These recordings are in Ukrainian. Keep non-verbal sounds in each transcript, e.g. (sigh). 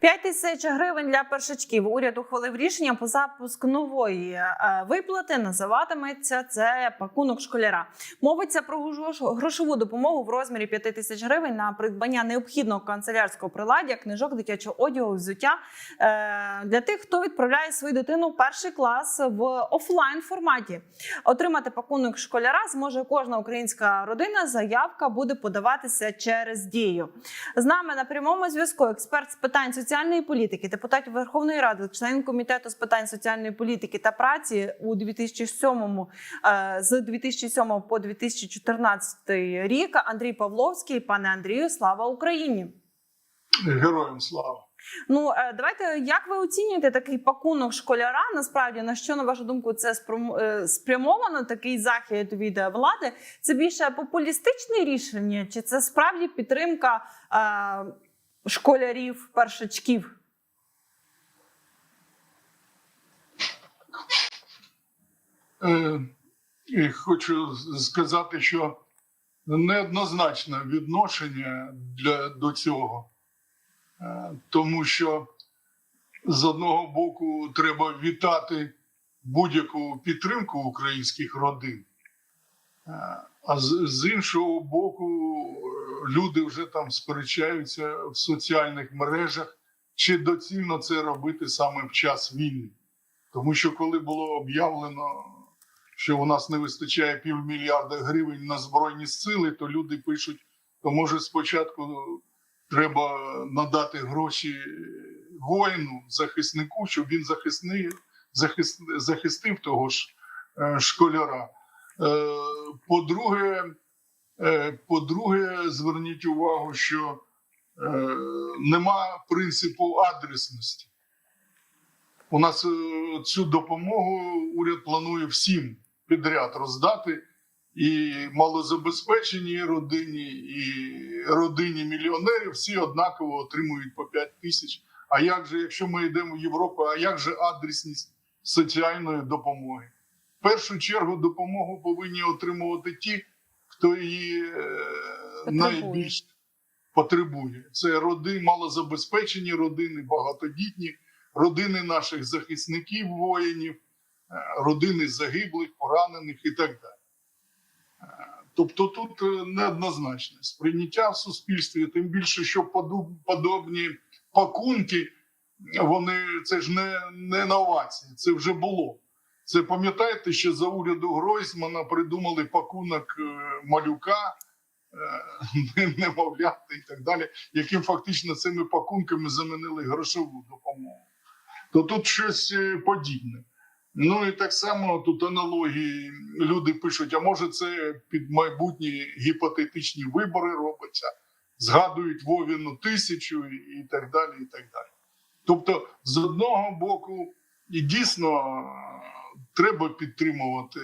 5 тисяч гривень для першачків. Уряд ухвалив рішення по запуск нової е, виплати. Називатиметься це пакунок школяра. Мовиться про грошову допомогу в розмірі 5 тисяч гривень на придбання необхідного канцелярського приладдя, книжок, дитячого одягу, взуття е, для тих, хто відправляє свою дитину в перший клас в офлайн форматі. Отримати пакунок школяра зможе кожна українська родина. Заявка буде подаватися через дію. З нами на прямому зв'язку експерт з питань соціальної політики, депутат Верховної Ради, член комітету з питань соціальної політики та праці у 2007 е, з 2007 по 2014 рік. Андрій Павловський. Пане Андрію, слава Україні! Героям слава. Ну е, давайте як ви оцінюєте такий пакунок школяра? Насправді на що на вашу думку це е, спрямовано? Такий захід від влади? Це більше популістичне рішення, чи це справді підтримка школярів, першачків? Е, хочу сказати, що неоднозначне відношення для, до цього, Е, тому що з одного боку треба вітати будь-яку підтримку українських родин, Е, а з, з іншого боку, люди вже там сперечаються в соціальних мережах, чи доцільно це робити саме в час війни. Тому що коли було об'явлено, що у нас не вистачає півмільярда гривень на збройні сили, то люди пишуть: то може спочатку треба надати гроші воїну, захиснику, щоб він захиснив, захист, захистив того ж е, школяра. Е, По-друге, по-друге, зверніть увагу, що е, нема принципу адресності. У нас е, цю допомогу уряд планує всім підряд роздати і малозабезпеченій родині, і родині мільйонерів всі однаково отримують по 5 тисяч. А як же, якщо ми йдемо в Європу, а як же адресність соціальної допомоги? В першу чергу допомогу повинні отримувати ті, хто її е, найбільш потребує. Це роди, малозабезпечені родини, багатодітні родини наших захисників, воїнів, е, родини загиблих, поранених і так далі. Е, Тобто тут неоднозначне сприйняття в суспільстві, тим більше, що подобні пакунки, вони це ж не, не новації, це вже було. Це пам'ятаєте, що за уряду Гройсмана придумали пакунок е, малюка, е, (laughs) немовляти і так далі, яким фактично цими пакунками замінили грошову допомогу. То тут щось е, подібне. Ну і так само тут аналогії люди пишуть: а може, це під майбутні гіпотетичні вибори робиться, згадують Вовіну тисячу і, так далі. і так далі. Тобто, з одного боку, і дійсно треба підтримувати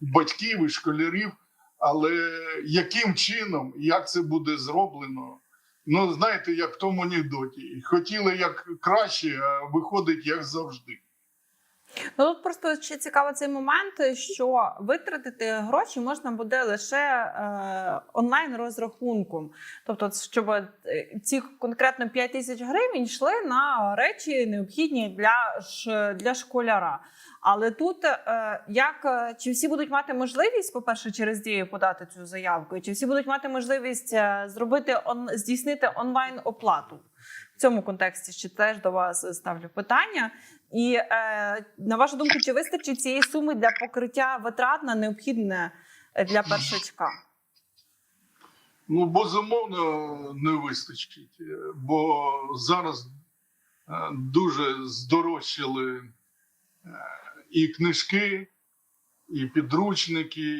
батьків і школярів, але яким чином, як це буде зроблено? Ну, знаєте, як в тому анекдоті. Хотіли як краще, а виходить як завжди. Ну тут просто ще цікаво цей момент, що витратити гроші можна буде лише е, онлайн розрахунком. Тобто, щоб е, ці конкретно 5 тисяч гривень йшли на речі необхідні для, для школяра. Але тут е, як е, чи всі будуть мати можливість, по-перше, через дію подати цю заявку, чи всі будуть мати можливість е, зробити он, здійснити онлайн оплату? Цьому контексті ще теж до вас ставлю питання. І е, на вашу думку, чи вистачить цієї суми для покриття витрат на необхідне е, для першачка? Ну, безумовно, не вистачить, е, бо зараз е, дуже здорожчали е, і книжки, і підручники,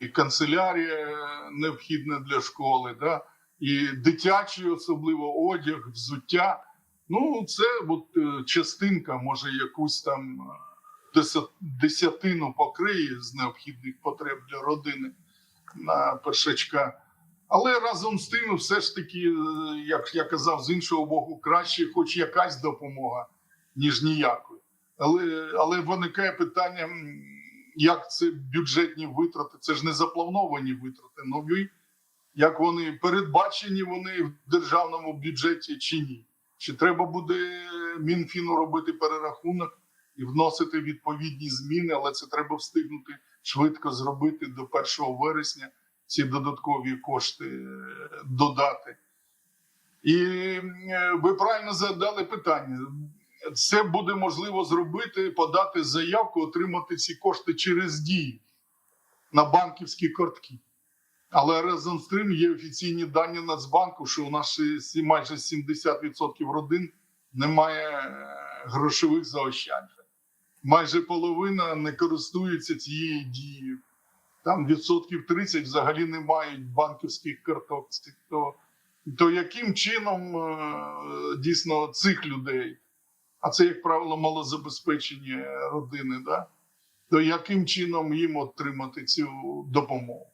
і канцелярія необхідна для школи, да? І дитячий, особливо одяг, взуття. Ну, це от, е, частинка, може, якусь там е, десятину покриє з необхідних потреб для родини на першачка. Але разом з тим, все ж таки, е, як я казав, з іншого боку, краще, хоч якась допомога, ніж ніякої. Але, але виникає питання, як це бюджетні витрати, це ж не заплановані витрати нові, як вони передбачені вони в державному бюджеті чи ні. Чи треба буде Мінфіну робити перерахунок і вносити відповідні зміни, але це треба встигнути швидко зробити до 1 вересня ці додаткові кошти е, додати. І е, ви правильно задали питання. Це буде можливо зробити, подати заявку, отримати ці кошти через дії на банківські картки. Але разом з тим є офіційні дані Нацбанку, що у нас майже 70% родин немає е, грошових заощаджень. Майже половина не користується цією дією. Там відсотків 30 взагалі не мають банківських карток. То, то яким чином е, дійсно цих людей, а це, як правило, малозабезпечені родини, да? то яким чином їм отримати цю допомогу?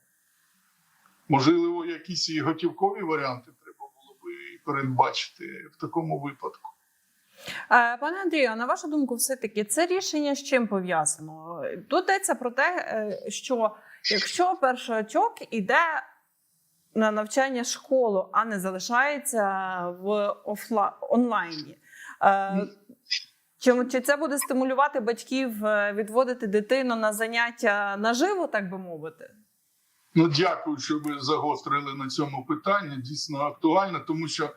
Можливо, якісь і готівкові варіанти треба було би передбачити в такому випадку. Пане Андрію, на вашу думку, все-таки це рішення з чим пов'язано? Тут йдеться про те, е, що якщо першачок іде на навчання школу, а не залишається в офла... онлайні. е, Чи, чи це буде стимулювати батьків е, відводити дитину на заняття наживо, так би мовити? Ну, дякую, що ви загострили на цьому питанні. Дійсно актуально, тому що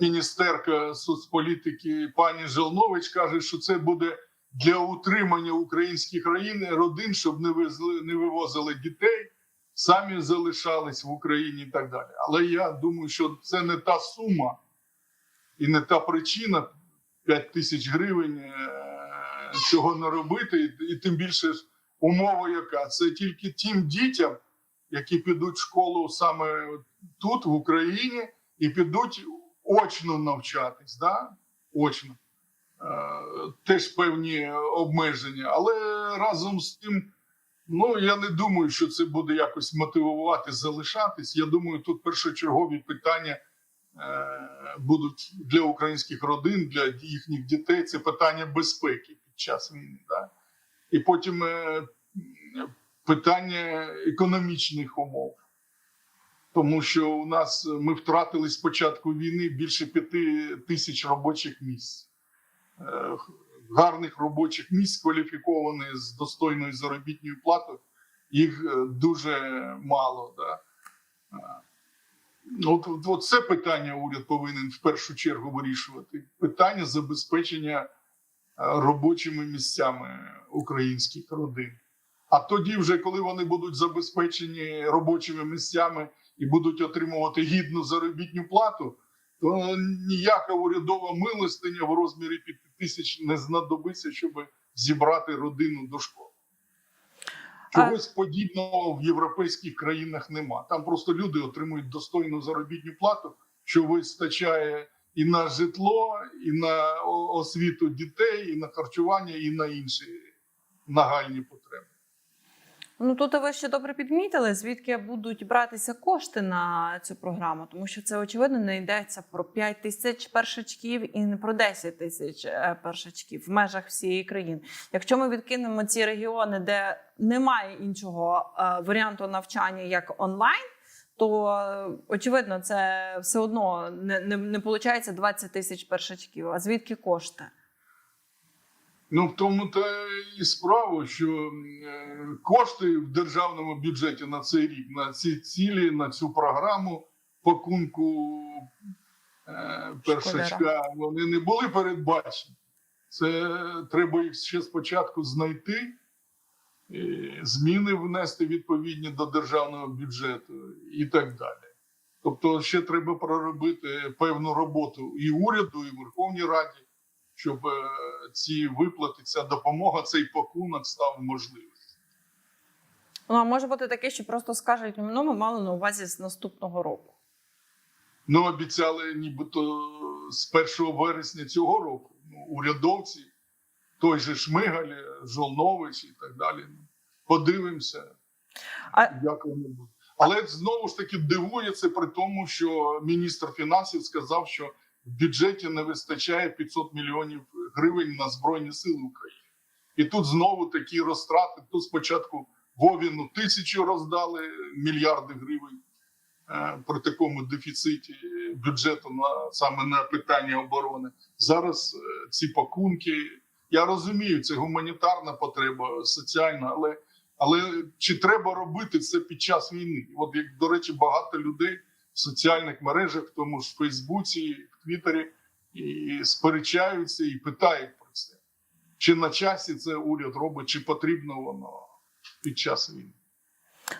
міністерка соцполітики пані Желнович каже, що це буде для утримання українських країн родин, щоб не везли, не вивозили дітей, самі залишались в Україні і так далі. Але я думаю, що це не та сума і не та причина 5 тисяч гривень е, цього не робити, і тим більше умова яка це тільки тим дітям, які підуть в школу саме тут, в Україні, і підуть очно навчатись, да? очно. Е, теж певні обмеження. Але разом з тим, ну я не думаю, що це буде якось мотивувати залишатись. Я думаю, тут першочергові питання е, будуть для українських родин, для їхніх дітей. Це питання безпеки під час війни. Да? І потім е, питання економічних умов. Тому що у нас ми втратили з початку війни більше п'яти тисяч робочих місць, Е, гарних робочих місць, кваліфікованих з достойною заробітною платою. Їх е, дуже мало. Да? Е, От, от, от це питання уряд повинен в першу чергу вирішувати. Питання забезпечення робочими місцями українських родин. А тоді, вже коли вони будуть забезпечені робочими місцями і будуть отримувати гідну заробітну плату, то ніяка урядова милостиня в розмірі 5 тисяч не знадобиться, щоб зібрати родину до школи. Чогось подібного в європейських країнах нема. Там просто люди отримують достойну заробітну плату, що вистачає і на житло, і на освіту дітей, і на харчування, і на інші нагальні потреби. Ну тут ви ще добре підмітили, звідки будуть братися кошти на цю програму, тому що це очевидно не йдеться про 5 тисяч першачків і не про 10 тисяч е, першачків в межах всієї країни. Якщо ми відкинемо ці регіони, де немає іншого е, варіанту навчання як онлайн. То е, очевидно, це все одно не, не, не виходить 20 тисяч першачків. А звідки кошти? Ну, в тому та і справа, що е, кошти в державному бюджеті на цей рік, на ці цілі, на цю програму пакунку е, першачка, вони не були передбачені. Це треба їх ще спочатку знайти, е, зміни внести відповідні до державного бюджету і так далі. Тобто, ще треба проробити певну роботу і уряду, і Верховній Раді щоб е, ці виплати, ця допомога, цей пакунок став можливим. Ну а може бути таке, що просто скажуть, ну ми мали на увазі з наступного року. Ну, обіцяли, нібито з 1 вересня цього року. Ну, урядовці, той же Шмигаль, Жолнович і так далі. Ну, Подивимося, А як воно буде. Але знову ж таки дивує це при тому, що міністр фінансів сказав, що в бюджеті не вистачає 500 мільйонів гривень на Збройні Сили України. І тут знову такі розтрати. Тут спочатку Вовіну тисячу роздали мільярди гривень. е, при такому дефіциті бюджету на саме на питання оборони. Зараз е, ці пакунки. Я розумію, це гуманітарна потреба, соціальна, але, але чи треба робити це під час війни? От як до речі, багато людей в соціальних мережах, в тому ж в Фейсбуці, в Твіттері, і сперечаються і питають про це. Чи на часі це уряд робить, чи потрібно воно під час війни?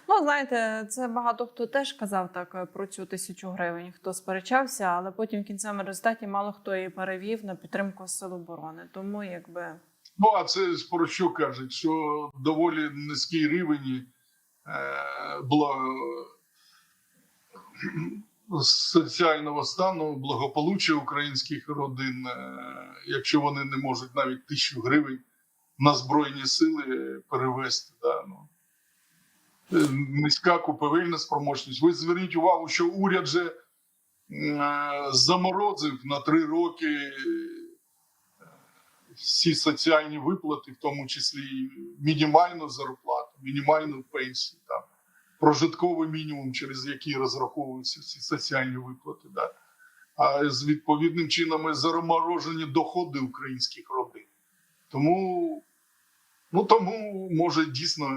Ну, знаєте, це багато хто теж казав так е, про цю тисячу гривень, хто сперечався, але потім в кінцевому результаті мало хто її перевів на підтримку сил оборони. Тому якби Ну, а це ж про що кажуть? Що доволі низький рівень е, соціального стану, благополуччя українських родин, е, якщо вони не можуть навіть тисячу гривень на збройні сили перевести. Да, ну. Е, Низька купівельна спроможність. Ви зверніть увагу, що уряд же е, заморозив на три роки всі соціальні виплати, в тому числі мінімальну зарплату, мінімальну пенсію, прожитковий мінімум, через який розраховуються ці соціальні виплати. Да? А з відповідним чином заморожені доходи українських родин. Тому, ну, тому може дійсно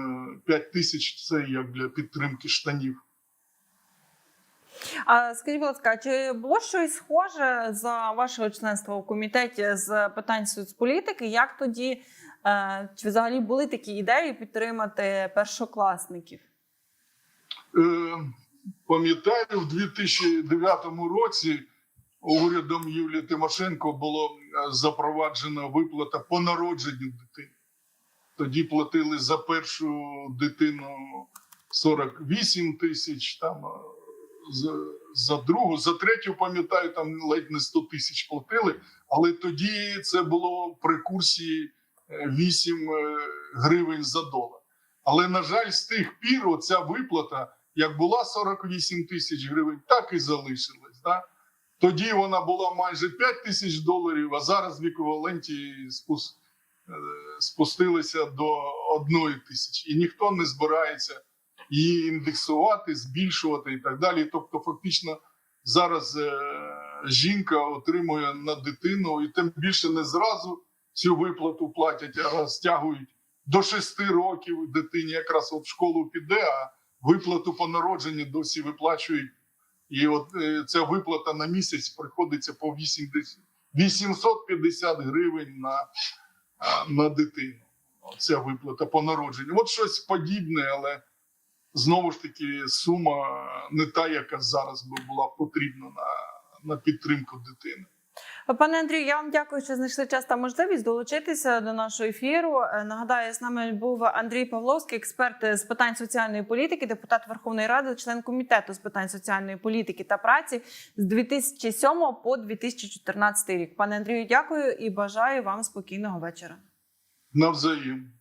5 тисяч це як для підтримки штанів. А скажіть, будь ласка, чи було щось схоже за вашого членства у комітеті з питань соцполітики? Як тоді е, чи взагалі були такі ідеї підтримати першокласників? Е, Пам'ятаю, в 2009 році урядом Юлії Тимошенко було е, запроваджена виплата по народженню дитини. Тоді платили за першу дитину 48 тисяч, там е, за, за другу, за третю, пам'ятаю, там ледь не 100 тисяч платили. Але тоді це було при курсі е, 8 е, гривень за долар. Але на жаль, з тих пір оця виплата, як була 48 тисяч гривень, так і залишилась. Да? Тоді вона була майже 5 тисяч доларів, а зараз в еквіваленті е, спустилися до 1 тисячі. І ніхто не збирається її індексувати, збільшувати і так далі. Тобто, фактично, зараз е, жінка отримує на дитину, і тим більше не зразу цю виплату платять, а стягують до 6 років дитині якраз от в школу піде, а виплату по народженню досі виплачують. І от е, ця виплата на місяць приходиться по 80, 850 гривень на, на дитину. Ця виплата по народженню. От щось подібне, але знову ж таки сума не та, яка зараз би була потрібна на, на підтримку дитини. Пане Андрію, я вам дякую, що знайшли час та можливість долучитися до нашого ефіру. Е, Нагадаю, з нами був Андрій Павловський, експерт з питань соціальної політики, депутат Верховної Ради, член комітету з питань соціальної політики та праці з 2007 по 2014 рік. Пане Андрію, дякую і бажаю вам спокійного вечора. Навзаєм.